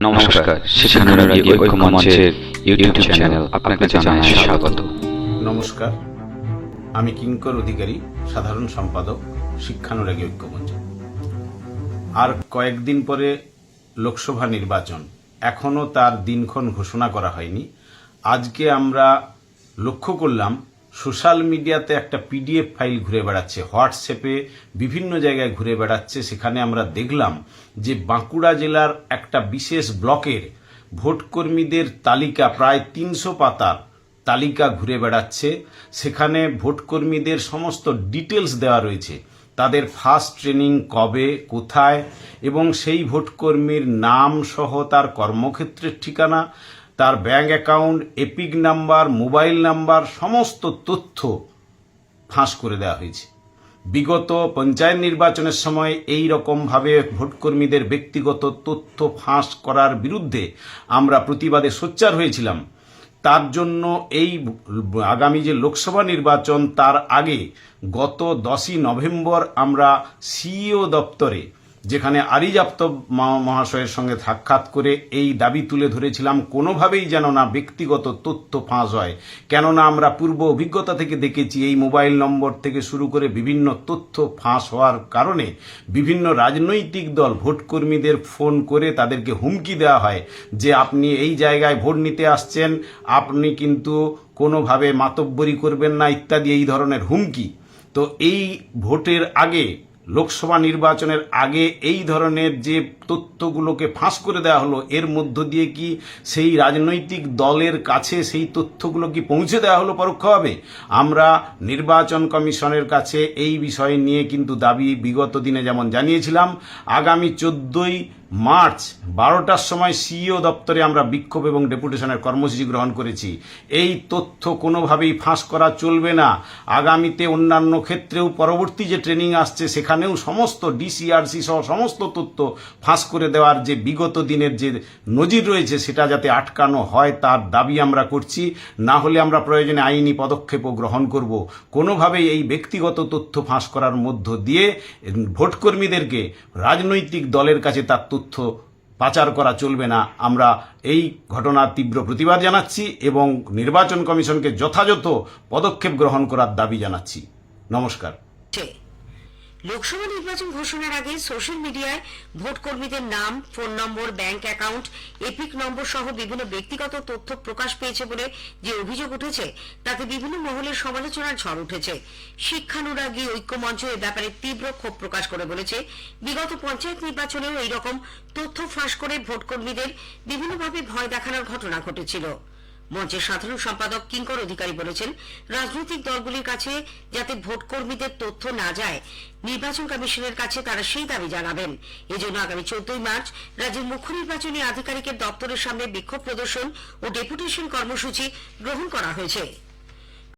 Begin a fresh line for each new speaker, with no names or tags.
নমস্কার ঐক্য মঞ্চের ইউটিউব চ্যানেল আপনাকে জানাই স্বাগত।
নমস্কার আমি কিঙ্কর অধিকারী সাধারণ সম্পাদক শিক্ষানুরাগী ঐক্যমঞ্চ আর কয়েকদিন পরে লোকসভা নির্বাচন এখনও তার দিনক্ষণ ঘোষণা করা হয়নি। আজকে আমরা লক্ষ্য করলাম সোশ্যাল মিডিয়াতে একটা পিডিএফ ফাইল ঘুরে বেড়াচ্ছে, হোয়াটসঅ্যাপে বিভিন্ন জায়গায় ঘুরে বেড়াচ্ছে। সেখানে আমরা দেখলাম যে বাঁকুড়া জেলার একটা বিশেষ ব্লকের ভোটকর্মীদের তালিকা, প্রায় তিনশো পাতার তালিকা ঘুরে বেড়াচ্ছে। সেখানে ভোটকর্মীদের সমস্ত ডিটেলস দেওয়া রয়েছে। তাদের ফার্স্ট ট্রেনিং কবে, কোথায়, এবং সেই ভোটকর্মীর নাম সহ তার কর্মক্ষেত্রের ঠিকানা তার bank account, EPIC number, mobile number, সমস্ত তথ্য ফাঁস করে দেওয়া হয়েছে। বিগত পঞ্চায়েত নির্বাচনের সময় এই রকমভাবে ভোটকর্মীদের ব্যক্তিগত তথ্য ফাঁস করার বিরুদ্ধে আমরা প্রতিবাদে সোচ্চার হয়েছিলাম। তার জন্য এই আগামী যে লোকসভা নির্বাচন, তার আগে গত দশই নভেম্বর আমরা সিইও দপ্তরে যেখানে আরিজাপ্ত মহাশয়ের সঙ্গে সাক্ষাৎ করে এই দাবি তুলে ধরেছিলাম, কোনোভাবেই যেন না ব্যক্তিগত তথ্য ফাঁস হয়। কেননা আমরা পূর্ব অভিজ্ঞতা থেকে দেখেছি, এই মোবাইল নম্বর থেকে শুরু করে বিভিন্ন তথ্য ফাঁস হওয়ার কারণে বিভিন্ন রাজনৈতিক দল ভোটকর্মীদের ফোন করে তাদেরকে হুমকি দেওয়া হয় যে, আপনি এই জায়গায় ভোট নিতে আসছেন, আপনি কিন্তু কোনোভাবে মাতব্বরি করবেন না, ইত্যাদি, এই ধরনের হুমকি। তো এই ভোটের আগে লোকসভা নির্বাচনের আগে এই ধরনের যে তথ্যগুলোকে ফাঁস করে দেওয়া হলো, এর মধ্য দিয়ে কি সেই রাজনৈতিক দলের কাছে সেই তথ্যগুলো কি পৌঁছে দেওয়া হলো পরোক্ষভাবে? আমরা নির্বাচন কমিশনের কাছে এই বিষয় নিয়ে কিন্তু দাবি বিগত দিনে যেমন জানিয়েছিলাম, আগামী চোদ্দই মার্চ বারোটার সময় সিইও দপ্তরে আমরা বিক্ষোভ এবং ডেপুটেশনের কর্মসূচি গ্রহণ করেছি। এই তথ্য কোনোভাবেই ফাঁস করা চলবে না। আগামীতে অন্যান্য ক্ষেত্রেও পরবর্তী যে ট্রেনিং আসছে, সেখানেও সমস্ত ডিসিআরসি সহ সমস্ত তথ্য ফাঁস করে দেওয়ার যে বিগত দিনের যে নজির রয়েছে, সেটা যাতে আটকানো হয়, তার দাবি আমরা করছি। না হলে আমরা প্রয়োজনে আইনি পদক্ষেপও গ্রহণ করব। কোনোভাবেই এই ব্যক্তিগত তথ্য ফাঁস করার মধ্য দিয়ে ভোটকর্মীদেরকে রাজনৈতিক দলের কাছে তার তথ্য পাচার করা চলবে না। আমরা এই ঘটনার তীব্র প্রতিবাদ জানাচ্ছি এবং নির্বাচন কমিশনকে যথাযথ পদক্ষেপ গ্রহণ করার দাবি জানাচ্ছি। নমস্কার।
লোকসভা নির্বাচন ঘোষণার আগে সোশ্যাল মিডিয়ায় ভোট কর্মীদের নাম, phone number, bank account, EPIC number সহ বিভিন্ন ব্যক্তিগত তথ্য প্রকাশ পেয়েছে বলে যে অভিযোগ উঠেছে, তাতে বিভিন্ন মহলের সমালোচনার ঝড় উঠেছে। শিক্ষানুরাগী ঐক্যমঞ্চ এ ব্যাপারে তীব্র ক্ষোভ প্রকাশ করে বলেছে, বিগত পঞ্চায়েত নির্বাচনেও এইরকম তথ্য ফাঁস করে ভোট কর্মীদের বিভিন্নভাবে ভয় দেখানোর ঘটনা ঘটেছিল। মঞ্চের সাধারণ সম্পাদক কিঙ্কর অধিকারী বলেছেন, রাজনৈতিক দলগুলির কাছে যাতে ভোট কর্মীদের তথ্য না যায়, নির্বাচন কমিশনের কাছে তারা সেই দাবি জানাবেন। এজন্য আগামী চোদ্দই মার্চ রাজ্যের মুখ্য নির্বাচনী আধিকারিকের দপ্তরের সামনে বিক্ষোভ প্রদর্শন ও ডেপুটেশন কর্মসূচি গ্রহণ করা হয়েছে।